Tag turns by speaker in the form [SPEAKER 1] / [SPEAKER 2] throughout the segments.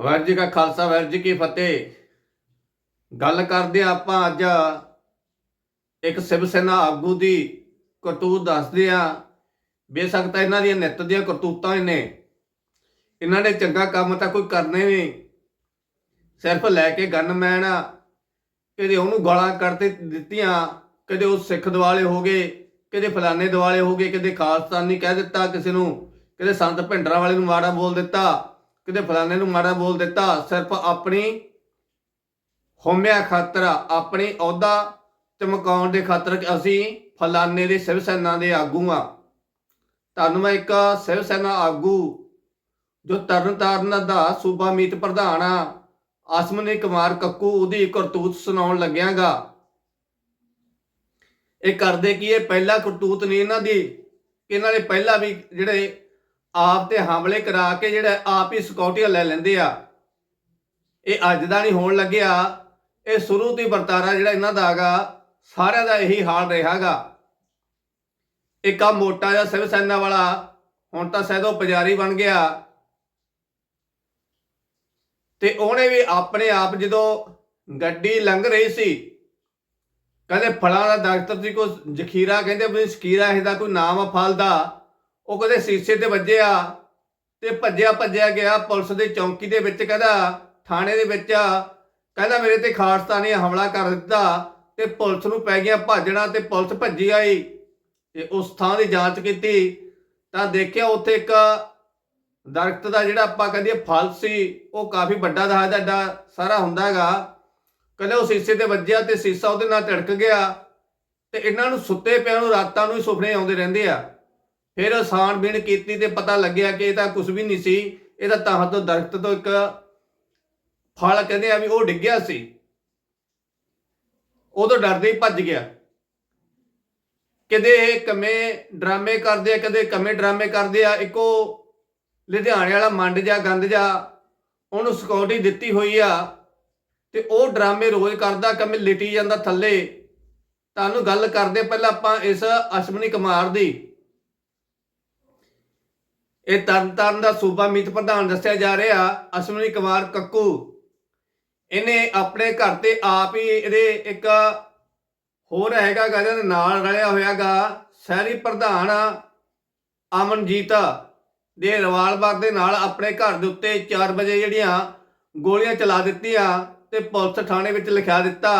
[SPEAKER 1] ਵਾਹਿਗੁਰੂ ਜੀ ਕਾ ਖਾਲਸਾ ਵਾਹਿਗੁਰੂ ਜੀ ਕੀ ਫਤਿਹ। ਗੱਲ ਕਰਦੇ ਹਾਂ ਆਪਾਂ ਅੱਜ। ਇੱਕ ਸਿਵ ਸੈਨਾ ਆਗੂ ਦੀ ਕਰਤੂਤ ਦੱਸਦੇ ਆ ਬੇਸ਼ੱਕ ਤਾਂ ਇਹਨਾਂ ਦੀਆਂ ਨਿੱਤ ਦੀਆਂ ਕਰਤੂਤਾਂ ਹੀ ਨੇ। ਇਹਨਾਂ ਨੇ ਚੰਗਾ ਕੰਮ ਤਾਂ ਕੋਈ ਕਰਨੇ ਨਹੀਂ ਸਿਰਫ ਲੈ ਕੇ ਗਨਮੈਨ ਕਦੇ ਉਹਨੂੰ ਗਾਲਾਂ ਕੱਢ ਦਿੱਤੀਆਂ। ਕਦੇ ਉਹ ਸਿੱਖ ਦਿਵਾਲੇ ਹੋ ਗਏ। ਕਦੇ ਫਲਾਣੇ ਦਿਵਾਲੇ ਹੋ ਗਏ। ਕਦੇ ਖਾਲਸਤਾਨੀ ਕਹਿ ਦਿੱਤਾ ਕਿਸੇ ਨੂੰ। ਕਦੇ ਸੰਤ ਭਿੰਡਰਾ ਵਾਲੇ ਨੂੰ ਮਾੜਾ ਬੋਲ ਦਿੱਤਾ। ਕਿਤੇ ਫਲਾਣੇ ਨੂੰ ਮਾੜਾ ਬੋਲ ਦਿੱਤਾ, ਸਿਰਫ ਆਪਣੀ ਹਉਮਿਆ ਖਾਤਰ, ਆਪਣੀ ਅਹੁਦਾ ਚਮਕਾਉਣ ਦੇ ਖਾਤਰ ਕਿ ਅਸੀਂ ਫਲਾਣੇ ਦੇ ਸਿਵ ਸੈਨਾ ਦੇ ਆਗੂ ਆ ਤੁਹਾਨੂੰ ਮੈਂ ਇੱਕ ਸਿਵ ਸੈਨਾ ਆਗੂ, ਜੋ ਤਰਨਤਾਰਨ ਦਾ ਸੂਬਾ ਮੀਤ ਪ੍ਰਧਾਨ ਆ ਆਸਮਨੀ ਕੁਮਾਰ ਕੱਕੂ ਉਹਦੀ ਕਰਤੂਤ ਸੁਣਾਉਣ ਲੱਗਿਆਗਾ। ਇਹ ਕਰਦੇ ਕੀ ਇਹ ਪਹਿਲਾ ਕਰਤੂਤ ਨਹੀਂ ਇਹਨਾਂ ਦੀ ਇਹਨਾਂ ਨੇ ਪਹਿਲਾਂ ਵੀ ਜਿਹੜੇ ਆਪ ਤੇ ਹਮਲੇ ਕਰਾ ਕੇ ਜਿਹੜਾ ਆਪ ਹੀ ਸਿਕਿਉਰਟੀ ਲੈ ਲੈਂਦੇ ਆ। ਇਹ ਅੱਜ ਦਾ ਨਹੀਂ ਹੋਣ ਲੱਗਿਆ। ਇਹ ਸ਼ੁਰੂ ਤੋਂ ਵਰਤਾਰਾ ਜਿਹੜਾ ਇਹਨਾਂ ਦਾ ਹੈਗਾ, ਸਾਰਿਆਂ ਦਾ ਇਹੀ ਹਾਲ ਰਿਹਾਗਾ। ਇੱਕ ਆ ਮੋਟਾ ਜਿਹਾ ਸਿਵ ਸੈਨਾ ਵਾਲਾ, ਹੁਣ ਤਾਂ ਸ਼ਾਇਦ ਉਹ ਪੁਜਾਰੀ ਬਣ ਗਿਆ। ਤੇ ਉਹਨੇ ਵੀ ਆਪਣੇ ਆਪ ਜਦੋਂ ਗੱਡੀ ਲੰਘ ਰਹੀ ਸੀ, ਕਹਿੰਦੇ ਫਲਾਂ ਦਾ ਦਰਖਤ ਸੀ, ਕੋਈ ਜ਼ਖੀਰਾ ਕਹਿੰਦੇ ਵੀ ਜ਼ਖੀਰਾ ਇਹਦਾ ਕੋਈ ਨਾਮ ਆ, ਫਲ ਦਾ। ਉਹ ਕਦੇ ਸੀਸੇ ਤੇ ਵੱਜਿਆ ਤੇ ਭੱਜਿਆ ਭੱਜਿਆ ਗਿਆ, ਪੁਲਿਸ ਦੇ ਚੌਂਕੀ ਦੇ ਵਿੱਚ ਕਹਿੰਦਾ, ਥਾਣੇ ਦੇ ਵਿੱਚ ਕਹਿੰਦਾ ਮੇਰੇ ਤੇ ਖਾਲਸਤਾਨੀ ਹਮਲਾ ਕਰ ਦਿੱਤਾ ਤੇ ਪੁਲਿਸ ਨੂੰ ਪੈ ਗਿਆ ਭਾਜਣਾ ਤੇ ਪੁਲਿਸ ਭੱਜੀ ਆਈ ਤੇ ਉਸ ਥਾਂ ਦੀ ਜਾਂਚ ਕੀਤੀ। ਤਾਂ ਦੇਖਿਆ ਉੱਥੇ ਇੱਕ ਦਰਖਤ ਦਾ ਜਿਹੜਾ ਆਪਾਂ ਕਹਿੰਦੇ ਫਲ ਸੀ, ਉਹ ਕਾਫੀ ਵੱਡਾ ਦਾ ਐਡਾ ਸਾਰਾ ਹੁੰਦਾ ਹੈਗਾ। ਕਹਿੰਦੇ ਉਹ ਸੀਸੇ ਤੇ ਵੱਜਿਆ ਤੇ ਸੀਸਾ ਉਹਦੇ ਨਾਲ ਧੜਕ ਗਿਆ ਤੇ ਇਹਨਾਂ ਨੂੰ ਸੁੱਤੇ ਪਿਆ ਨੂੰ ਰਾਤਾਂ ਨੂੰ ਹੀ ਸੁਪਨੇ ਆਉਂਦੇ ਰਹਿੰਦੇ ਆ। ਫਿਰ ਛਾਣਬੀਣ ਕੀਤੀ ਤੇ ਪਤਾ ਲੱਗਿਆ ਕਿ ਇਹ ਤਾਂ ਕੁਝ ਵੀ ਨਹੀਂ ਸੀ। ਇਹ ਤਾਂ ਤਾਂ ਤੋਂ ਦਰਖਤ ਤੋਂ ਇੱਕ ਫਲ ਕਹਿੰਦੇ ਆ ਵੀ ਉਹ ਡਿੱਗਿਆ ਸੀ। ਉਦੋਂ ਡਰਦੇ ਹੀ ਭੱਜ ਗਿਆ। ਕਦੇ ਇਹ ਕਮੇ ਡਰਾਮੇ ਕਰਦੇ ਆ, ਕਦੇ ਕਮੇ ਡਰਾਮੇ ਕਰਦੇ ਆ। ਇੱਕੋ ਲੁਧਿਆਣੇ ਵਾਲਾ ਮੰਡ ਜਾ ਗੰਦ ਜਾ ਉਹਨੂੰ ਸਿਕਿਉਰਿਟੀ ਦਿੱਤੀ ਹੋਈ ਆ ਤੇ ਉਹ ਡਰਾਮੇ ਰੋਜ਼ ਕਰਦਾ, ਕਮੇ ਲਿਟੀ ਜਾਂਦਾ ਥੱਲੇ। ਤੁਹਾਨੂੰ ਗੱਲ ਕਰਦੇ, ਪਹਿਲਾਂ ਆਪਾਂ ਇਸ ਅਸ਼ਵਨੀ ਕੁਮਾਰ ਦੀ ਇਹ ਤਰਨਤਾਰਨ ਦਾ ਸੂਬਾ ਮੀਤ ਪ੍ਰਧਾਨ ਦੱਸਿਆ ਜਾ ਰਿਹਾ, ਅਸ਼ਵਨੀ ਕੁਮਾਰ ਕੱਕੂ। ਇਹਨੇ ਆਪਣੇ ਘਰ ਤੇ ਆਪ ਹੀ ਇਹਦੇ ਇੱਕ ਹੋਰ ਹੈਗਾ ਗਾ, ਇਹਦੇ ਨਾਲ ਰਲਿਆ ਹੋਇਆਗਾ ਸ਼ਹਿਰੀ ਪ੍ਰਧਾਨ ਅਮਨਜੀਤ ਦੇ ਰਿਵਾਲਵਰ ਦੇ ਨਾਲ ਆਪਣੇ ਘਰ ਦੇ ਉੱਤੇ 4 ਵਜੇ ਜਿਹੜੀਆਂ ਗੋਲੀਆਂ ਚਲਾ ਦਿੱਤੀਆਂ ਤੇ ਪੁਲਿਸ ਥਾਣੇ ਵਿੱਚ ਲਿਖਿਆ ਦਿੱਤਾ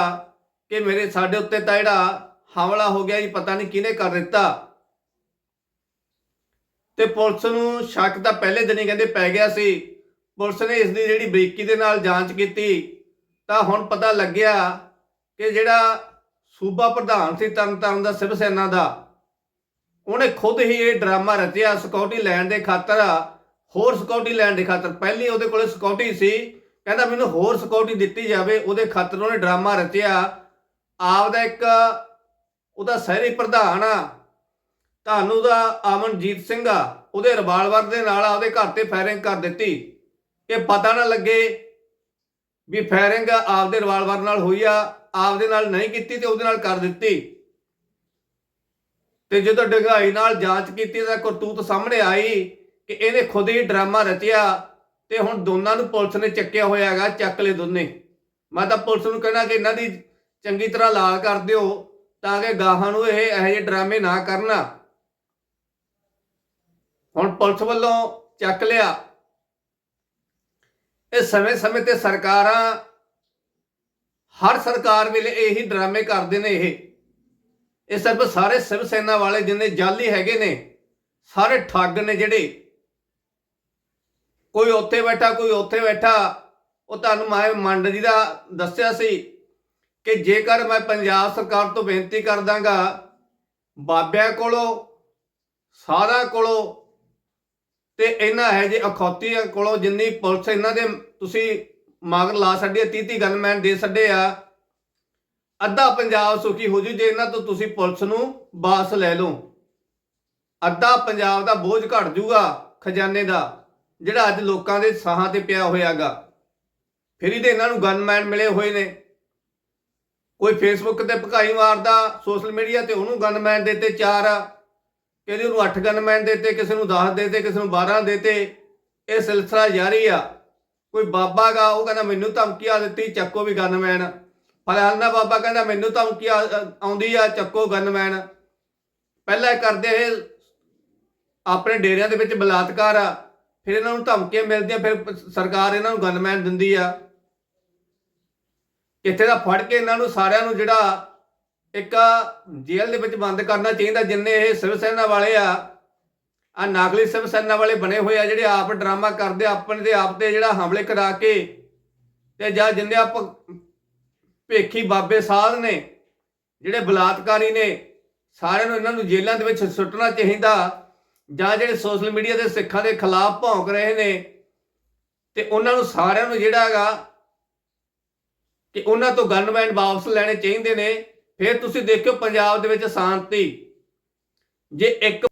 [SPEAKER 1] ਕਿ ਮੇਰੇ ਸਾਡੇ ਉੱਤੇ ਤਾਂ ਜਿਹੜਾ ਹਮਲਾ ਹੋ ਗਿਆ ਜੀ, ਪਤਾ ਨਹੀਂ ਕਿਹਨੇ ਕਰ ਦਿੱਤਾ। ਤੇ ਪੁਲਿਸ ਨੂੰ ਸ਼ੱਕ ਤਾਂ ਪਹਿਲੇ ਦਿਨ ਹੀ ਕਹਿੰਦੇ ਪੈ ਗਿਆ ਸੀ। ਪੁਲਿਸ ਨੇ ਇਸ ਦੀ ਜਿਹੜੀ ਬਰੀਕੀ ਦੇ ਨਾਲ ਜਾਂਚ ਕੀਤੀ, ਤਾਂ ਹੁਣ ਪਤਾ ਲੱਗਿਆ ਕਿ ਜਿਹੜਾ ਸੂਬਾ ਪ੍ਰਧਾਨ ਸੀ ਤਰਨਤਾਰਨ ਦਾ ਸਿਵ ਸੈਨਾ ਦਾ, ਉਹਨੇ ਖੁਦ ਹੀ ਇਹ ਡਰਾਮਾ ਰਚਿਆ ਸਿਕਿਉਰਿਟੀ ਲੈਣ ਦੇ ਖਾਤਰ। ਹੋਰ ਸਿਕਿਉਰਿਟੀ ਲੈਣ ਦੇ ਖਾਤਰ, ਪਹਿਲੀ ਉਹਦੇ ਕੋਲੇ ਸਿਕਿਉਰਿਟੀ ਸੀ, ਕਹਿੰਦਾ ਮੈਨੂੰ ਹੋਰ ਸਿਕਿਉਰਿਟੀ ਦਿੱਤੀ ਜਾਵੇ, ਉਹਦੇ ਖਾਤਰ ਉਹਨੇ ਡਰਾਮਾ ਰਚਿਆ। ਆਪ ਦਾ ਇੱਕ ਉਹਦਾ ਸ਼ਹਿਰੀ ਪ੍ਰਧਾਨ ਆ ਤੁਹਾਨੂੰ ਦਾ ਅਮਨਜੀਤ ਸਿੰਘ ਆ, ਉਹਦੇ ਰਿਵਾਲਵਰ ਦੇ ਨਾਲ ਉਹਦੇ ਘਰ ਤੇ ਫਾਇਰਿੰਗ ਕਰ ਦਿੱਤੀ। ਕਿ ਪਤਾ ਨਾ ਲੱਗੇ ਵੀ ਫਾਇਰਿੰਗ ਆਪਦੇ ਰਿਵਾਲਵਰ ਨਾਲ ਹੋਈ ਆ, ਆਪਦੇ ਨਾਲ ਨਹੀਂ ਕੀਤੀ ਤੇ ਉਹਦੇ ਨਾਲ ਕਰ ਦਿੱਤੀ। ਤੇ ਜਦੋਂ ਡੰਗਾਈ ਨਾਲ ਜਾਂਚ ਕੀਤੀ ਤਾਂ ਕਰਤੂਤ ਸਾਹਮਣੇ ਆਈ ਕਿ ਇਹਨੇ ਖੁਦ ਹੀ ਡਰਾਮਾ ਰਚਿਆ ਤੇ ਹੁਣ ਦੋਨਾਂ ਨੂੰ ਪੁਲਿਸ ਨੇ ਚੱਕਿਆ ਹੋਇਆ ਹੈਗਾ, ਚੱਕ ਲੈ ਦੋਨੇ। ਮੈਂ ਤਾਂ ਪੁਲਿਸ ਨੂੰ ਕਹਿਣਾ ਕਿ ਇਹਨਾਂ ਦੀ ਚੰਗੀ ਤਰ੍ਹਾਂ ਲਾਲ ਕਰ ਦਿਓ ਤਾਂ ਕਿ ਗਾਹਾਂ ਨੂੰ ਇਹ ਇਹੋ ਜਿਹੇ ਡਰਾਮੇ ਨਾ ਕਰਨਾ। ਹੁਣ ਪੁਲਿਸ ਵੱਲੋਂ ਚੱਕ ਲਿਆ। ਇਹ ਸਮੇਂ-ਸਮੇਂ ਤੇ ਸਰਕਾਰਾਂ, ਹਰ ਸਰਕਾਰ ਵੇਲੇ ਇਹੀ ਡਰਾਮੇ ਕਰਦੇ ਨੇ ਇਹ। ਇਹ ਸਭ ਸਾਰੇ ਸਿਵ ਸੈਨਾ ਵਾਲੇ ਜਿੰਨੇ ਜਾਲੀ ਹੈਗੇ ਨੇ, ਸਾਰੇ ਠੱਗ ਨੇ ਜਿਹੜੇ। ਕੋਈ ਉੱਥੇ ਬੈਠਾ, ਕੋਈ ਉੱਥੇ ਬੈਠਾ। ਉਹ ਤੁਹਾਨੂੰ ਮੈਂ ਮੰਡ ਜੀ ਦਾ ਦੱਸਿਆ ਸੀ ਕਿ ਜੇਕਰ ਮੈਂ ਪੰਜਾਬ ਸਰਕਾਰ ਤੋਂ ਬੇਨਤੀ ਕਰ ਦਾਂਗਾ ਬਾਬਿਆਂ ਕੋਲੋਂ ਸਾਰਾ ਕੋਲੋਂ ਤੇ ਇਹਨਾਂ ਹੈ ਜੇ ਅਖੌਤੀਆਂ ਕੋਲੋਂ ਜਿੰਨੀ ਪੁਲਿਸ ਇਹਨਾਂ ਦੇ ਤੁਸੀਂ ਮਗਰ ਲਾ ਛੱਡੀ 30 30 ਗਨਮੈਨ ਦੇ ਛੱਡੇ ਆ, ਅੱਧਾ ਪੰਜਾਬ ਸੁਖੀ ਹੋ ਜੂ ਜੇ ਇਹਨਾਂ ਤੋਂ ਤੁਸੀਂ ਪੁਲਿਸ ਨੂੰ ਵਾਪਸ ਲੈ ਲਓ। ਅੱਧਾ ਪੰਜਾਬ ਦਾ ਬੋਝ ਘਟ ਜੂਗਾ ਖਜ਼ਾਨੇ ਦਾ, ਜਿਹੜਾ ਅੱਜ ਲੋਕਾਂ ਦੇ ਸਾਹਾਂ ਤੇ ਪਿਆ ਹੋਇਆਗਾ। ਫਿਰ ਇਹਦੇ ਇਹਨਾਂ ਨੂੰ ਗਨਮੈਨ ਮਿਲੇ ਹੋਏ ਨੇ। ਕੋਈ ਫੇਸਬੁੱਕ ਤੇ ਭਕਾਈ ਮਾਰਦਾ, ਸੋਸ਼ਲ ਮੀਡੀਆ ਤੇ ਉਹਨੂੰ ਗਨਮੈਨ ਦੇ ਤੇ ਚਾਰ ਕਿਸੇ ਨੂੰ 8 ਗਨਮੈਨ ਦਿੱਤੇ, ਕਿਸੇ ਨੂੰ 10 ਦਿੱਤੇ, ਕਿਸੇ ਨੂੰ 12 ਦਿੱਤੇ। ਇਹ ਸਿਲਸਿਲਾ ਜਾਰੀ ਆ। ਕੋਈ ਬਾਬਾ ਗਾ, ਉਹ ਕਹਿੰਦਾ ਮੈਨੂੰ ਧਮਕੀ ਆ ਦਿੱਤੀ, ਚੱਕੋ ਵੀ ਗਨਮੈਨ। ਫਲਾਨਾ ਬਾਬਾ ਕਹਿੰਦਾ ਮੈਨੂੰ ਧਮਕੀ ਆਉਂਦੀ ਆ, ਚੱਕੋ ਗਨਮੈਨ। ਪਹਿਲਾਂ ਇਹ ਕਰਦੇ ਇਹ ਆਪਣੇ ਡੇਰਿਆਂ ਦੇ ਵਿੱਚ ਬਲਾਤਕਾਰ ਆ। ਫਿਰ ਇਹਨਾਂ ਨੂੰ ਧਮਕੀਆਂ ਮਿਲਦੀਆਂ, ਫਿਰ ਸਰਕਾਰ ਇਹਨਾਂ ਨੂੰ ਗਨਮੈਨ ਦਿੰਦੀ ਆ। ਇੱਥੇ ਦਾ ਫੜ ਕੇ ਇਹਨਾਂ ਨੂੰ ਸਾਰਿਆਂ ਨੂੰ ਜਿਹੜਾ ਇੱਕ ਜੇਲ੍ਹ ਦੇ ਵਿੱਚ ਬੰਦ ਕਰਨਾ ਚਾਹੀਦਾ, ਜਿੰਨੇ ਇਹ ਸਿਵ ਸੈਨਾ ਵਾਲੇ ਆ ਆ ਨਾਗਲੀ ਸਿਵ ਸੈਨਾ ਵਾਲੇ ਬਣੇ ਹੋਏ ਆ, ਜਿਹੜੇ ਆਪ ਡਰਾਮਾ ਕਰਦੇ, ਆਪਣੇ ਦੇ ਆਪ ਤੇ ਜਿਹੜਾ ਹਮਲੇ ਕਰਾ ਕੇ ਤੇ ਜਾਂ ਜਿੰਨੇ ਆਪ ਭੇਖੀ ਬਾਬੇ ਸਾਧ ਨੇ, ਜਿਹੜੇ ਬਲਾਤਕਾਰੀ ਨੇ, ਸਾਰਿਆਂ ਨੂੰ ਇਹਨਾਂ ਨੂੰ ਜੇਲ੍ਹਾਂ ਦੇ ਵਿੱਚ ਸੁੱਟਣਾ ਚਾਹੀਦਾ, ਜਾਂ ਜਿਹੜੇ ਸੋਸ਼ਲ ਮੀਡੀਆ ਦੇ ਸਿੱਖਾਂ ਦੇ ਖਿਲਾਫ ਭੌਂਕ ਰਹੇ ਨੇ, ਤੇ ਉਹਨਾਂ ਨੂੰ ਸਾਰਿਆਂ ਨੂੰ ਜਿਹੜਾ ਹੈਗਾ, ਕਿ ਉਹਨਾਂ ਤੋਂ ਗਨਮੈਨ ਵਾਪਸ ਲੈਣੇ ਚਾਹੀਦੇ ਨੇ ਫਿਰ ਤੁਸੀਂ ਦੇਖਿਓ ਪੰਜਾਬ ਦੇ ਵਿੱਚ ਸ਼ਾਂਤੀ। ਜੇ ਇੱਕ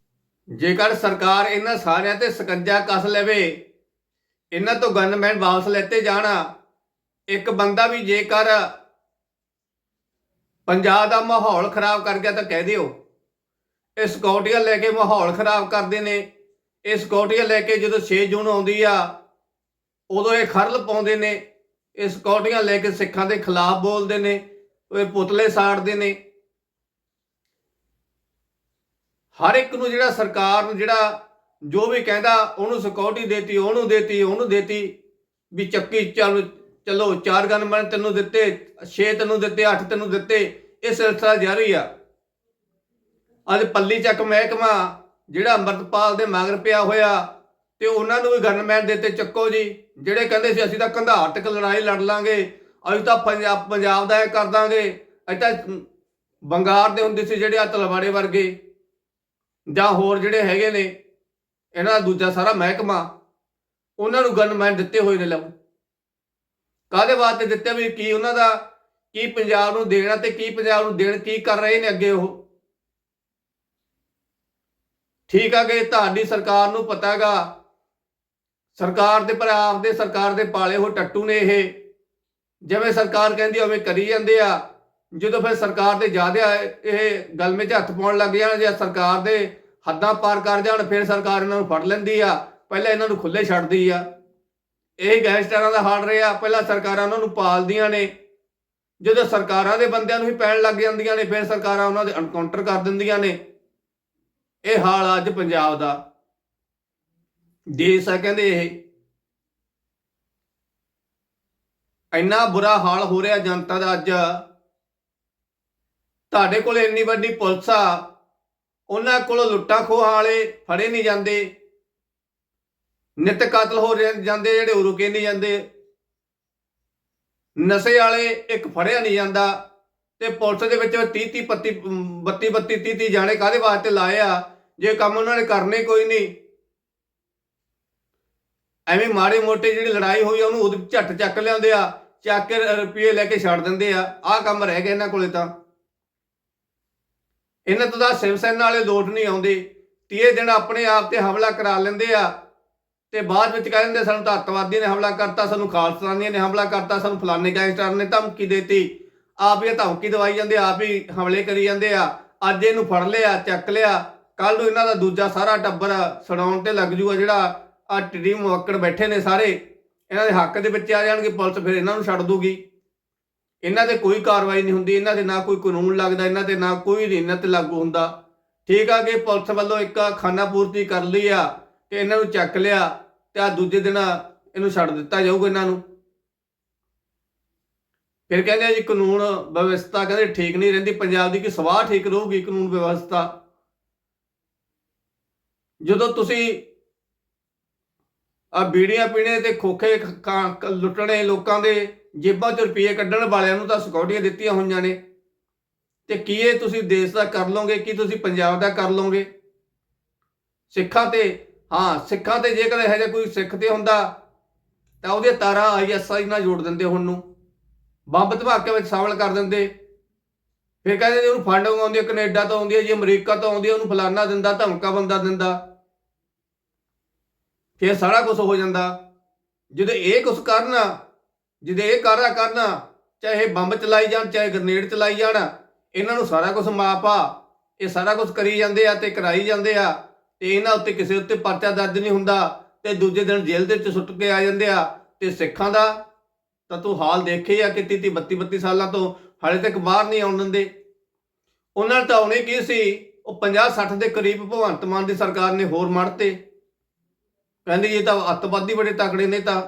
[SPEAKER 1] ਜੇਕਰ ਸਰਕਾਰ ਇਹਨਾਂ ਸਾਰਿਆਂ ਤੇ ਸਕੰਜਾ ਕੱਸ ਲਵੇ, ਇਹਨਾਂ ਤੋਂ ਗਨਮੈਨ ਵਾਪਸ ਲੈਤੇ ਜਾਣਾ, ਇੱਕ ਬੰਦਾ ਵੀ ਜੇਕਰ ਪੰਜਾਬ ਦਾ ਮਾਹੌਲ ਖਰਾਬ ਕਰ ਗਿਆ ਤਾਂ ਕਹਿ ਦਿਓ। ਇਹ ਸਕਿਉਰਟੀਆਂ ਲੈ ਕੇ ਮਾਹੌਲ ਖਰਾਬ ਕਰਦੇ ਨੇ। ਇਹ ਸਕਿਉਰਟੀਆਂ ਲੈ ਕੇ ਜਦੋਂ 6 ਜੂਨ ਆਉਂਦੀ ਆ, ਉਦੋਂ ਇਹ ਖਰਲ ਪਾਉਂਦੇ ਨੇ। ਇਹ ਸਕਿਉਰਟੀਆਂ ਲੈ ਕੇ ਸਿੱਖਾਂ ਦੇ ਖਿਲਾਫ ਬੋਲਦੇ ਨੇ। ਉਹ ਪੁਤਲੇ ਸਾੜਦੇ ਨੇ। ਹਰ ਇੱਕ ਨੂੰ ਜਿਹੜਾ ਸਰਕਾਰ ਨੂੰ ਜਿਹੜਾ ਜੋ ਵੀ ਕਹਿੰਦਾ, ਉਹਨੂੰ ਸਿਕਿਉਰਿਟੀ ਦੇਤੀ, ਉਹਨੂੰ ਦੇਤੀ ਉਹਨੂੰ ਦੇਤੀ, ਵੀ ਚੱਕੀ ਚੱਲ, ਚਲੋ, ਚਾਰ ਗਨਮੈਨ ਤੈਨੂੰ ਦਿੱਤੇ 6 ਤੈਨੂੰ ਦਿੱਤੇ 8 ਤੈਨੂੰ ਦਿੱਤੇ, ਇਹ ਸਿਲਸਿਲਾ ਜਾਰੀ ਆ। ਅੱਜ ਪੱਲੀ ਚੱਕ ਮਹਿਕਮਾ ਜਿਹੜਾ ਅੰਮ੍ਰਿਤਪਾਲ ਦੇ ਮਗਰ ਪਿਆ ਹੋਇਆ, ਤੇ ਉਹਨਾਂ ਨੂੰ ਵੀ ਗਨਮੈਨ ਦੇਤੇ ਚੱਕੋ ਜੀ, ਜਿਹੜੇ ਕਹਿੰਦੇ ਸੀ ਅਸੀਂ ਤਾਂ ਕੰਧਾਰ ਤੱਕ ਲੜਾਈ ਲੜ ਲਾਂਗੇ ਅਸੀਂ ਤਾਂ ਪੰਜਾਬ ਪੰਜਾਬ ਦਾ ਇਹ ਕਰ ਦਾਂਗੇ। ਅਸੀਂ ਤਾਂ ਬੰਗਾਰ ਦੇ ਹੁੰਦੇ ਸੀ ਜਿਹੜੇ ਆ ਤਲਵਾੜੇ ਵਰਗੇ, ਜਾਂ ਹੋਰ ਜਿਹੜੇ ਹੈਗੇ ਨੇ, ਇਹਨਾਂ ਦਾ ਦੂਜਾ ਸਾਰਾ ਮਹਿਕਮਾ, ਉਹਨਾਂ ਨੂੰ ਗਨਮੈਨ ਦਿੱਤੇ ਹੋਏ ਨੇ ਲਓ ਕਾਹਦੇ ਵਾਸਤੇ ਦਿੱਤੇ ਵੀ ਕੀ ਉਹਨਾਂ ਦਾ, ਕੀ ਪੰਜਾਬ ਨੂੰ ਦੇਣਾ ਤੇ ਕੀ ਪੰਜਾਬ ਨੂੰ ਦੇਣ, ਕੀ ਕਰ ਰਹੇ ਨੇ ਅੱਗੇ ਉਹ? ਠੀਕ ਆ ਕਿ ਤੁਹਾਡੀ ਸਰਕਾਰ ਨੂੰ ਪਤਾਗਾ, ਸਰਕਾਰ ਦੇ ਪਰ ਆਪਦੇ ਸਰਕਾਰ ਦੇ ਪਾਲੇ ਹੋ ਟੱਟੂ ਨੇ ਇਹ। ਜਿਵੇਂ ਸਰਕਾਰ ਕਹਿੰਦੀ ਉਵੇਂ ਕਰੀ ਜਾਂਦੇ ਆ। ਜਦੋਂ ਫਿਰ ਸਰਕਾਰ ਦੇ ਜ਼ਿਆਦਾ ਇਹ ਗੱਲ ਵਿੱਚ ਹੱਥ ਪਾਉਣ ਲੱਗ ਜਾਣ ਜਾਂ ਸਰਕਾਰ ਦੇ ਹੱਦਾਂ ਪਾਰ ਕਰ ਜਾਣ, ਫਿਰ ਸਰਕਾਰ ਇਹਨਾਂ ਨੂੰ ਫੜ ਲੈਂਦੀ ਆ। ਪਹਿਲਾਂ ਇਹਨਾਂ ਨੂੰ ਖੁੱਲੇ ਛੱਡਦੀ ਆ। ਇਹ ਗੈਂਗਸਟਰਾਂ ਦਾ ਹਾਲ ਰਿਹਾ। ਪਹਿਲਾਂ ਸਰਕਾਰਾਂ ਉਹਨਾਂ ਨੂੰ ਪਾਲਦੀਆਂ ਨੇ। ਜਦੋਂ ਸਰਕਾਰਾਂ ਦੇ ਬੰਦਿਆਂ ਨੂੰ ਹੀ ਪੈਣ ਲੱਗ ਜਾਂਦੀਆਂ ਨੇ, ਫਿਰ ਸਰਕਾਰਾਂ ਉਹਨਾਂ ਦੇ ਐਨਕਾਊਂਟਰ ਕਰ ਦਿੰਦੀਆਂ ਨੇ। ਇਹ ਹਾਲ ਆ ਅੱਜ ਪੰਜਾਬ ਦਾ। ਦੇਸ਼ ਆ ਕਹਿੰਦੇ ਇਹ। ਇੰਨਾ ਬੁਰਾ ਹਾਲ ਹੋ ਰਿਹਾ ਜਨਤਾ ਦਾ ਅੱਜ। ਤੁਹਾਡੇ ਕੋਲ ਇੰਨੀ ਵੱਡੀ ਪੁਲਿਸ ਆ, ਉਹਨਾਂ ਕੋਲ ਲੁੱਟਾਂ ਖੋਹਾਂ ਵਾਲੇ ਫੜੇ ਨਹੀਂ ਜਾਂਦੇ। ਨਿਤ ਕਤਲ ਹੋ ਰਹੇ ਜਾਂਦੇ, ਜਿਹੜੇ ਉਹ ਰੁਕੇ ਨਹੀਂ ਜਾਂਦੇ। ਨਸ਼ੇ ਵਾਲੇ ਇੱਕ ਫੜਿਆ ਨਹੀਂ ਜਾਂਦਾ ਤੇ ਪੁਲਿਸ ਦੇ ਵਿੱਚ 30 30 32 32 32 30 30 ਜਾਣੇ ਕਾਦੇ ਵਾਸਤੇ ਲਾਏ ਆ? ਜੇ ਕੰਮ ਉਹਨਾਂ ਨੇ ਕਰਨੇ ਕੋਈ ਨਹੀਂ। ਐਵੇਂ ਮਾੜੇ ਮੋਟੇ ਜਿਹੜੀ ਲੜਾਈ ਹੋਈ ਆ, ਉਹਨੂੰ ਉਹਦੇ ਝੱਟ ਚੱਕ ਲਿਆਉਂਦੇ ਆ, ਚੱਕ ਕੇ ਰੁਪਏ ਲੈ ਕੇ ਛੱਡ ਦਿੰਦੇ ਆ। ਆਹ ਕੰਮ ਰਹਿ ਗਿਆ ਇਹਨਾਂ ਕੋਲੇ ਤਾਂ। ਇਹਨਾਂ ਤੋਂ ਤਾਂ ਸਿਵ ਸੈਨਾ ਵਾਲੇ ਲੋਟ ਨਹੀਂ ਆਉਂਦੇ। ਤੀਏ ਦਿਨ ਆਪਣੇ ਆਪ ਤੇ ਹਮਲਾ ਕਰਾ ਲੈਂਦੇ ਆ ਤੇ ਬਾਅਦ ਵਿੱਚ ਕਹਿ ਦਿੰਦੇ ਸਾਨੂੰ ਤਾਂ ਅੱਤਵਾਦੀਆਂ ਨੇ ਹਮਲਾ ਕਰਤਾ, ਸਾਨੂੰ ਖਾਲਸਾਨੀਆਂ ਨੇ ਹਮਲਾ ਕਰਤਾ, ਸਾਨੂੰ ਫਲਾਣੇ ਗੈਂਗਸਟਰ ਨੇ ਧਮਕੀ ਦੇਤੀ। ਆਪ ਹੀ ਧਮਕੀ ਦਵਾਈ ਜਾਂਦੇ, ਆਪ ਹੀ ਹਮਲੇ ਕਰੀ ਜਾਂਦੇ ਆ। ਅੱਜ ਇਹਨੂੰ ਫੜ ਲਿਆ, ਚੱਕ ਲਿਆ। ਕੱਲ ਨੂੰ ਇਹਨਾਂ ਦਾ ਦੂਜਾ ਸਾਰਾ ਟੱਬਰ ਛਡਾਉਣ ਤੇ ਲੱਗ ਜੂਗਾ ਜਿਹੜਾ ਆ ਟਿੱਡੀ ਮੁਵੱਕੜ ਬੈਠੇ ਨੇ ਸਾਰੇ। ਇਹਨਾਂ ਦੇ ਹੱਕ ਦੇ ਵਿੱਚ ਆ ਜਾਣਗੇ, ਪੁਲਿਸ ਫਿਰ ਇਹਨਾਂ ਨੂੰ ਛੱਡ ਦੂਗੀ। ਇਹਨਾਂ ਤੇ ਕੋਈ ਕਾਰਵਾਈ ਨਹੀਂ ਹੁੰਦੀ, ਇਹਨਾਂ ਦੇ ਨਾ ਕੋਈ ਕਾਨੂੰਨ ਲੱਗਦਾ, ਇਹਨਾਂ ਤੇ ਨਾ ਕੋਈ ਨਹੀਂ ਲਾਗੂ ਹੁੰਦਾ। ਠੀਕ ਆ ਕਿ ਪੁਲਿਸ ਵੱਲੋਂ ਇੱਕ ਖਾਨਾ ਪੂਰਤੀ ਕਰ ਲਈ ਆ ਤੇ ਇਹਨਾਂ ਨੂੰ ਚੱਕ ਲਿਆ ਤੇ ਆ ਦੂਜੇ ਦਿਨ ਇਹਨੂੰ ਛੱਡ ਦਿੱਤਾ ਜਾਊਗਾ ਇਹਨਾਂ ਨੂੰ। ਫਿਰ ਕਹਿੰਦੇ ਜੀ ਕਾਨੂੰਨ ਵਿਵਸਥਾ ਕਹਿੰਦੇ ਠੀਕ ਨਹੀਂ ਰਹਿੰਦੀ, ਪੰਜਾਬ ਦੀ ਕਿ ਸਵਾਹ ਠੀਕ ਰਹੂਗੀ ਕਾਨੂੰਨ ਵਿਵਸਥਾ? ਜਦੋਂ ਤੁਸੀਂ ਆ ਬੀੜੀਆਂ ਪੀਣੇ ਤੇ ਖੋਖੇ ਖ- ਲੁੱਟਣੇ ਲੋਕਾਂ ਦੇ ਜੇਬਾਂ 'ਚ ਰੁਪਏ ਕੱਢਣ ਵਾਲਿਆਂ ਨੂੰ ਤਾਂ ਸਿਕਿਉਰਟੀਆਂ ਦਿੱਤੀਆਂ ਹੋਈਆਂ ਨੇ। ਤੇ ਕੀ ਇਹ ਤੁਸੀਂ ਦੇਸ਼ ਦਾ ਕਰ ਲਓਗੇ, ਕੀ ਤੁਸੀਂ ਪੰਜਾਬ ਦਾ ਕਰ ਲਓਗੇ? ਸਿੱਖਾਂ ਤੇ, ਹਾਂ, ਸਿੱਖਾਂ ਤੇ ਜੇਕਰ ਇਹੋ ਜਿਹਾ ਕੋਈ ਸਿੱਖ ਤੇ ਹੁੰਦਾ, ਤਾਂ ਉਹਦੇ ਤਾਰਾਂ ਆਈਐਸਆਈ ਨਾਲ ਜੋੜ ਦਿੰਦੇ ਹੁਣ ਨੂੰ। ਬੰਬ ਧਮਾਕੇ ਵਿੱਚ ਸ਼ਾਮਲ ਕਰ ਦਿੰਦੇ। ਫਿਰ ਕਹਿੰਦੇ ਉਹਨੂੰ ਫੰਡ ਆਉਂਦੀ ਹੈ ਕੈਨੇਡਾ ਤੋਂ ਆਉਂਦੀ ਹੈ ਜੀ ਅਮਰੀਕਾ ਤੋਂ ਆਉਂਦੀ ਹੈ ਉਹਨੂੰ ਫਲਾਨਾ ਦਿੰਦਾ, ਧਮਕਾ ਬੰਦਾ ਦਿੰਦਾ। ਫਿਰ ਸਾਰਾ ਕੁਝ ਹੋ ਜਾਂਦਾ। ਜਦੋਂ ਇਹ ਕੁਝ ਕਰਨਾ, ਜਦੋਂ ਇਹ ਕਾਰਾ ਕਰਨਾ, ਚਾਹੇ ਬੰਬ ਚਲਾਈ ਜਾਣ, ਚਾਹੇ ਗ੍ਰਨੇਡ ਚਲਾਈ ਜਾਣ, ਇਹਨਾਂ ਨੂੰ ਸਾਰਾ ਕੁਝ ਮਾਪਾ ਇਹ ਸਾਰਾ ਕੁਝ ਕਰੀ ਜਾਂਦੇ ਆ ਤੇ ਕਰਾਈ ਜਾਂਦੇ ਆ ਤੇ ਇਹਨਾਂ ਉੱਤੇ ਕਿਸੇ ਉੱਤੇ ਪਰਚਾ ਦਰਜ ਨਹੀਂ ਹੁੰਦਾ ਤੇ ਦੂਜੇ ਦਿਨ ਜੇਲ੍ਹ ਦੇ ਵਿੱਚ ਸੁੱਟ ਕੇ ਆ ਜਾਂਦੇ ਆ ਤੇ ਸਿੱਖਾਂ ਦਾ। ਤਾਂ ਤੂੰ ਹਾਲ ਦੇਖੇ ਆ ਕਿ 30 32 32 ਸਾਲਾਂ ਤੋਂ ਹਾਲੇ ਤੱਕ ਬਾਹਰ ਨਹੀਂ ਆਉਣ ਦਿੰਦੇ। ਉਹਨਾਂ ਨੇ ਤਾਂ ਆਉਣੇ ਕੀ ਸੀ? ਉਹ 50 60 ਦੇ ਕਰੀਬ ਭਗਵੰਤ ਮਾਨ ਦੀ ਸਰਕਾਰ ਨੇ ਹੋਰ ਮੜਤੇ। ਕਹਿੰਦੇ ਇਹ ਤਾਂ ਅੱਤਵਾਦੀ ਬੜੇ ਤਕੜੇ ਨੇ ਤਾਂ।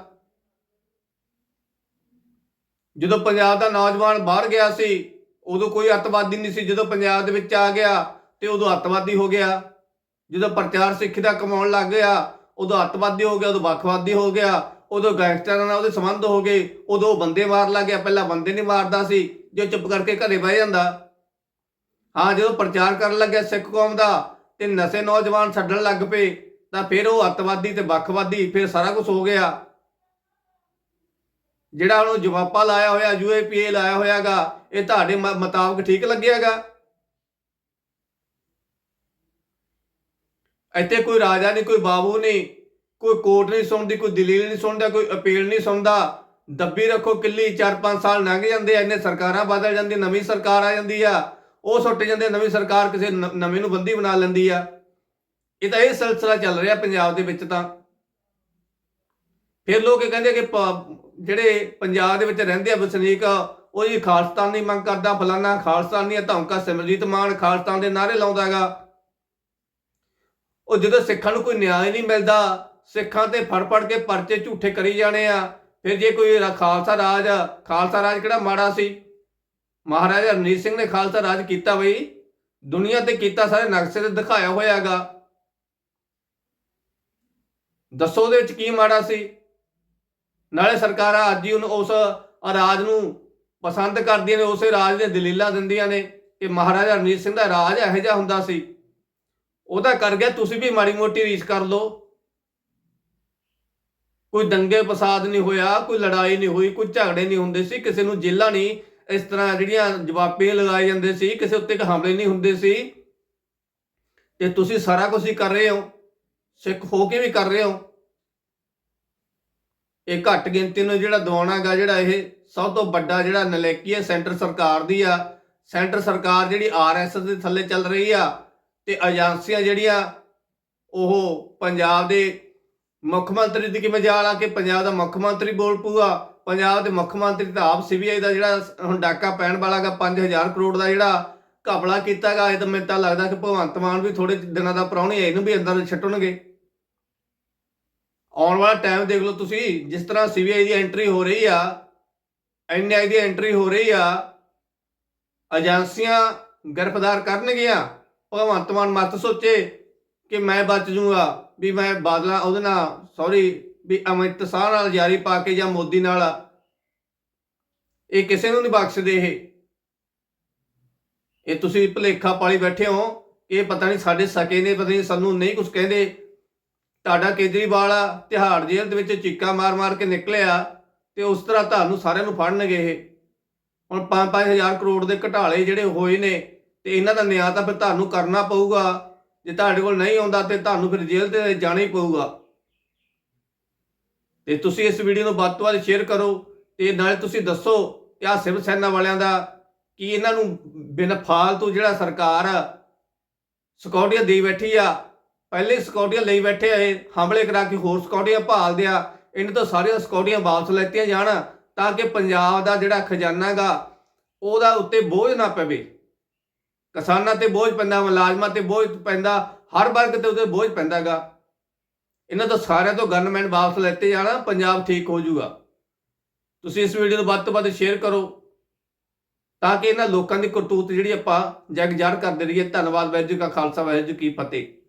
[SPEAKER 1] ਜਦੋਂ ਪੰਜਾਬ ਦਾ ਨੌਜਵਾਨ ਬਾਹਰ ਗਿਆ ਸੀ, ਉਦੋਂ ਕੋਈ ਅੱਤਵਾਦੀ ਨਹੀਂ ਸੀ। ਜਦੋਂ ਪੰਜਾਬ ਦੇ ਵਿੱਚ ਆ ਗਿਆ ਤੇ ਉਦੋਂ ਅੱਤਵਾਦੀ ਹੋ ਗਿਆ। ਜਦੋਂ ਪ੍ਰਚਾਰ ਸਿੱਖੀ ਦਾ ਕਮਾਉਣ ਲੱਗ ਗਿਆ, ਉਦੋਂ ਅੱਤਵਾਦੀ ਹੋ ਗਿਆ, ਉਦੋਂ ਵੱਖਵਾਦੀ ਹੋ ਗਿਆ, ਉਦੋਂ ਗੈਂਗਸਟਰਾਂ ਨਾਲ ਉਹਦੇ ਸੰਬੰਧ ਹੋ ਗਏ, ਉਦੋਂ ਬੰਦੇ ਮਾਰ ਲੱਗ ਗਿਆ। ਪਹਿਲਾਂ ਬੰਦੇ ਨਹੀਂ ਮਾਰਦਾ ਸੀ, ਜੇ ਚੁੱਪ ਕਰਕੇ ਘਰੇ ਬਹਿ ਜਾਂਦਾ। ਹਾਂ, ਜਦੋਂ ਪ੍ਰਚਾਰ ਕਰਨ ਲੱਗਿਆ ਸਿੱਖ ਕੌਮ ਦਾ, ਤੇ ਨਸ਼ੇ ਨੌਜਵਾਨ ਛੱਡਣ ਲੱਗ ਪਏ। ਤਾਂ ਫਿਰ ਉਹ ਅੱਤਵਾਦੀ ਤੇ ਵੱਖਵਾਦੀ ਫਿਰ ਸਾਰਾ ਕੁਝ ਹੋ ਗਿਆ। ਜਿਹੜਾ ਉਹਨੂੰ ਜਵਾਬਾ ਲਾਇਆ ਹੋਇਆ ਯੂਏਪੀਏ ਲਾਇਆ ਹੋਇਆਗਾ, ਇਹ ਤੁਹਾਡੇ ਮੁਤਾਬਕ ਠੀਕ ਲੱਗਿਆਗਾ? ਇੱਥੇ ਕੋਈ ਰਾਜਾ ਨਹੀਂ, ਕੋਈ ਬਾਬੂ ਨਹੀਂ, ਕੋਈ ਕੋਰਟ ਨਹੀਂ ਸੁਣਦੀ, ਕੋਈ ਦਲੀਲ ਨਹੀਂ ਸੁਣਦਾ, ਕੋਈ ਅਪੀਲ ਨਹੀਂ ਸੁਣਦਾ। ਦੱਬੀ ਰੱਖੋ ਕਿੱਲੀ 4-5 ਸਾਲ ਲੰਘ ਜਾਂਦੇ ਆ, ਇੰਨੇ ਸਰਕਾਰਾਂ ਬਦਲ ਜਾਂਦੀ ਨਵੀਂ ਸਰਕਾਰ ਆ ਜਾਂਦੀ ਆ। ਉਹ ਸੁੱਟ ਜਾਂਦੇ, ਨਵੀਂ ਸਰਕਾਰ ਕਿਸੇ ਨ- ਨਵੇਂ ਨੂੰ ਬੰਦੀ ਬਣਾ ਲੈਂਦੀ ਆ। ਇਹ ਤਾਂ ਇਹ ਸਿਲਸਿਲਾ ਚੱਲ ਰਿਹਾ ਪੰਜਾਬ ਦੇ ਵਿੱਚ ਤਾਂ। ਫਿਰ ਲੋਕ ਇਹ ਕਹਿੰਦੇ ਕਿ ਜਿਹੜੇ ਪੰਜਾਬ ਦੇ ਵਿੱਚ ਰਹਿੰਦੇ ਆ ਵਸਨੀਕ, ਉਹ ਜੀ ਖਾਲਸਤਾਨ ਦੀ ਮੰਗ ਕਰਦਾ, ਫਲਾਨਾ ਖਾਲਸਤਾਨ ਦੀਆਂ ਧੌਂਕਾ ਸਿਮਰਜੀਤ ਮਾਨ ਖਾਲਸਤਾਨ ਦੇ ਨਾਰੇ ਲਾਉਂਦਾ ਹੈਗਾ। ਉਹ ਜਦੋਂ ਸਿੱਖਾਂ ਨੂੰ ਕੋਈ ਨਿਆਂ ਹੀ ਨਹੀਂ ਮਿਲਦਾ, ਸਿੱਖਾਂ ਤੇ ਫੜ ਫੜ ਕੇ ਪਰਚੇ ਝੂਠੇ ਕਰੀ ਜਾਣੇ ਆ। ਫਿਰ ਜੇ ਕੋਈ ਖਾਲਸਾ ਰਾਜ ਖਾਲਸਾ ਰਾਜ ਕਿਹੜਾ ਮਾੜਾ ਸੀ? ਮਹਾਰਾਜਾ ਰਣਜੀਤ ਸਿੰਘ ਨੇ ਖਾਲਸਾ ਰਾਜ ਕੀਤਾ ਬਈ। ਦੁਨੀਆ ਤੇ ਕੀਤਾ ਸਾਰੇ ਨਕਸ਼ੇ ਤੇ ਦਿਖਾਇਆ ਹੋਇਆਗਾ ਦੱਸੋ ਉਹਦੇ ਵਿੱਚ ਕੀ ਮਾੜਾ ਸੀ? ਨਾਲੇ ਸਰਕਾਰਾਂ ਅੱਜ ਹੀ ਉਹਨੂੰ ਉਸ ਰਾਜ ਨੂੰ ਪਸੰਦ ਕਰਦੀਆਂ ਨੇ, ਉਸੇ ਰਾਜ ਦੀਆਂ ਦਲੀਲਾਂ ਦਿੰਦੀਆਂ ਨੇ ਕਿ ਮਹਾਰਾਜਾ ਰਣਜੀਤ ਸਿੰਘ ਦਾ ਰਾਜ ਇਹੋ ਜਿਹਾ ਹੁੰਦਾ ਸੀ। ਉਹਦਾ ਕਰ ਗਿਆ, ਤੁਸੀਂ ਵੀ ਮਾੜੀ ਮੋਟੀ ਰੀਸ ਕਰ ਲਓ। ਕੋਈ ਦੰਗੇ ਫਸਾਦ ਨਹੀਂ ਹੋਇਆ, ਕੋਈ ਲੜਾਈ ਨਹੀਂ ਹੋਈ, ਕੋਈ ਝਗੜੇ ਨਹੀਂ ਹੁੰਦੇ ਸੀ, ਕਿਸੇ ਨੂੰ ਜੇਲਾਂ ਨਹੀਂ ਇਸ ਤਰ੍ਹਾਂ ਜਿਹੜੀਆਂ ਜਵਾਬੇ ਲਗਾਏ ਜਾਂਦੇ ਸੀ, ਕਿਸੇ ਉੱਤੇ ਹਮਲੇ ਨਹੀਂ ਹੁੰਦੇ ਸੀ। ਤੇ ਤੁਸੀਂ ਸਾਰਾ ਕੁਝ ਹੀ ਕਰ ਰਹੇ ਹੋ। ਸਿੱਖ ਹੋ ਕੇ ਵੀ ਕਰ ਰਹੇ ਹੋ। ਇਹ ਘੱਟ ਗਿਣਤੀ ਨੂੰ ਜਿਹੜਾ ਦਵਾਉਣਾਗਾ, ਜਿਹੜਾ ਇਹ ਸਭ ਤੋਂ ਵੱਡਾ ਜਿਹੜਾ ਨਲੇਕੀ ਹੈ ਸੈਂਟਰ ਸਰਕਾਰ ਦੀ ਆ। ਸੈਂਟਰ ਸਰਕਾਰ ਜਿਹੜੀ ਆਰਐਸਐਸ ਦੇ ਥੱਲੇ ਚੱਲ ਰਹੀ ਆ ਤੇ ਏਜੰਸੀਆਂ ਜਿਹੜੀਆਂ, ਉਹ ਪੰਜਾਬ ਦੇ ਮੁੱਖ ਮੰਤਰੀ ਦੀ ਕਿਵੇਂ ਜਾਲ ਆ ਕੇ ਪੰਜਾਬ ਦਾ ਮੁੱਖ ਮੰਤਰੀ ਬੋਲ ਪੂਗਾ ਪੰਜਾਬ ਦੇ ਮੁੱਖ ਮੰਤਰੀ ਤਾਂ ਆਪ ਸੀਬੀਆਈ ਦਾ ਜਿਹੜਾ ਹੁਣ ਡਾਕਾ ਪੈਣ ਵਾਲਾਗਾ 5000 ਕਰੋੜ ਦਾ ਜਿਹੜਾ ਘਪਲਾ ਕੀਤਾਗਾ, ਇਹ ਤਾਂ ਮੈਨੂੰ ਤਾਂ ਲੱਗਦਾ ਕਿ ਭਗਵੰਤ ਮਾਨ ਵੀ ਥੋੜੇ ਦਿਨਾਂ ਦਾ ਪ੍ਰਾਹੁਣੇ ਇਹਨੂੰ ਵੀ ਅੰਦਰ ਛੱਟਣਗੇ ਆਉਣ ਵਾਲਾ ਟਾਈਮ ਦੇਖ ਲਓ ਤੁਸੀਂ, ਜਿਸ ਤਰ੍ਹਾਂ ਸੀਬੀਆਈ ਦੀ ਐਂਟਰੀ ਹੋ ਰਹੀ ਆ ਐਨਆਈ ਦੀ ਐਂਟਰੀ ਹੋ ਰਹੀ ਆ ਏਜੰਸੀਆਂ ਗ੍ਰਿਫਤਾਰ ਕਰਨਗੀਆਂ, ਭਗਵੰਤ ਮਾਨ ਮਤ ਸੋਚੇ ਕਿ ਮੈਂ ਬਚ ਜੂਗਾ ਵੀ ਮੈਂ ਬਾਦਲਾ ਉਹਦੇ ਨਾਲ ਸੌਰੀ ਵੀ ਅਮਿਤ ਸ਼ਾਹ ਨਾਲ ਜਾਰੀ ਪਾ ਕੇ ਜਾਂ ਮੋਦੀ ਨਾਲ, ਇਹ ਕਿਸੇ ਨੂੰ ਨਹੀਂ ਬਖਸ਼ਦੇ ਇਹ। ਇਹ ਤੁਸੀਂ ਭਲੇਖਾ ਪਾਲੀ ਬੈਠੇ ਹੋ, ਇਹ ਪਤਾ ਨਹੀਂ ਸਾਡੇ ਸਕੇ ਨੇ, ਪਤਾ ਨਹੀਂ ਸਾਨੂੰ ਨਹੀਂ ਕੁਝ ਕਹਿੰਦੇ। ਤੁਹਾਡਾ ਕੇਜਰੀਵਾਲ ਆ, ਤਿਹਾੜ ਜੇਲ੍ਹ ਦੇ ਵਿੱਚ ਚੀਕਾ ਮਾਰ-ਮਾਰ ਕੇ ਨਿਕਲਿਆ ਤੇ ਉਸ ਤਰ੍ਹਾਂ ਤੁਹਾਨੂੰ ਸਾਰਿਆਂ ਨੂੰ ਫੜਨਗੇ ਇਹ। ਹੁਣ 5-5000 ਕਰੋੜ ਦੇ ਘਟਾਲੇ ਜਿਹੜੇ ਹੋਏ ਨੇ ਤੇ ਇਹਨਾਂ ਦਾ ਨਿਆਂ ਤਾਂ ਫਿਰ ਤੁਹਾਨੂੰ ਕਰਨਾ ਪਊਗਾ। ਜੇ ਤੁਹਾਡੇ ਕੋਲ ਨਹੀਂ ਆਉਂਦਾ ਤੇ ਤੁਹਾਨੂੰ ਫਿਰ ਜੇਲ੍ਹ ਤੇ ਜਾਣਾ ਹੀ ਪਊਗਾ। ਤੇ ਤੁਸੀਂ ਇਸ ਵੀਡੀਓ ਨੂੰ ਵੱਧ ਤੋਂ ਵੱਧ ਸ਼ੇਅਰ ਕਰੋ ਤੇ ਨਾਲੇ ਤੁਸੀਂ ਦੱਸੋ ਕਿ ਆ ਸਿਵ ਸੈਨਾ ਵਾਲਿਆਂ ਦਾ ਕੀ ਇਹਨਾਂ ਨੂੰ ਬਿਨ ਫਾਲਤੂ ਜਿਹੜਾ ਸਰਕਾਰ ਸਿਕਿਉਰਟੀਆਂ ਦੇ ਬੈਠੀ ਆ ਪਹਿਲੇ ਸਿਕਿਉਰਟੀਆਂ ਲਈ ਬੈਠੇ ਆਏ, ਹਮਲੇ ਕਰਾ ਕੇ ਹੋਰ ਸਿਕਿਉਰਟੀਆਂ ਭਾਲਦੇ ਆ। ਇਹਨਾਂ ਤੋਂ ਸਾਰੀਆਂ ਸਿਕਿਉਰਟੀਆਂ ਵਾਪਸ ਲੈਤੀਆਂ ਜਾਣ ਤਾਂ ਕਿ ਪੰਜਾਬ ਦਾ ਜਿਹੜਾ ਖਜ਼ਾਨਾ ਗਾ ਉਹਦਾ ਉੱਤੇ ਬੋਝ ਨਾ ਪਵੇ। ਕਿਸਾਨਾਂ ਤੇ ਬੋਝ ਪੈਂਦਾ, ਮੁਲਾਜ਼ਮਾਂ ਤੇ ਬੋਝ ਪੈਂਦਾ, ਹਰ ਵਰਗ ਤੇ ਉੱਤੇ ਬੋਝ ਪੈਂਦਾਗਾ ਇਹਨਾਂ ਤੋਂ ਸਾਰਿਆਂ ਤੋਂ ਗਨਮੈਨ ਵਾਪਸ ਲੈਤੇ ਜਾਣਾ, ਪੰਜਾਬ ਠੀਕ ਹੋ ਜਾਊਗਾ। ਤੁਸੀਂ ਇਸ ਵੀਡੀਓ ਨੂੰ ਵੱਧ ਤੋਂ ਵੱਧ ਸ਼ੇਅਰ ਕਰੋ ਤਾਂ ਕਿ ਇਹਨਾਂ ਲੋਕਾਂ ਦੀ ਕਰਤੂਤ ਜਿਹੜੀ ਆਪਾਂ ਜਗ ਜ਼ਾਹਰ ਕਰਦੇ ਰਹੀਏ। ਧੰਨਵਾਦ, ਵਾਹਿਗੁਰੂ ਕਾ ਖਾਲਸਾ, ਵਾਹਿਗੁਰੂ ਕੀ ਫਤਿਹ।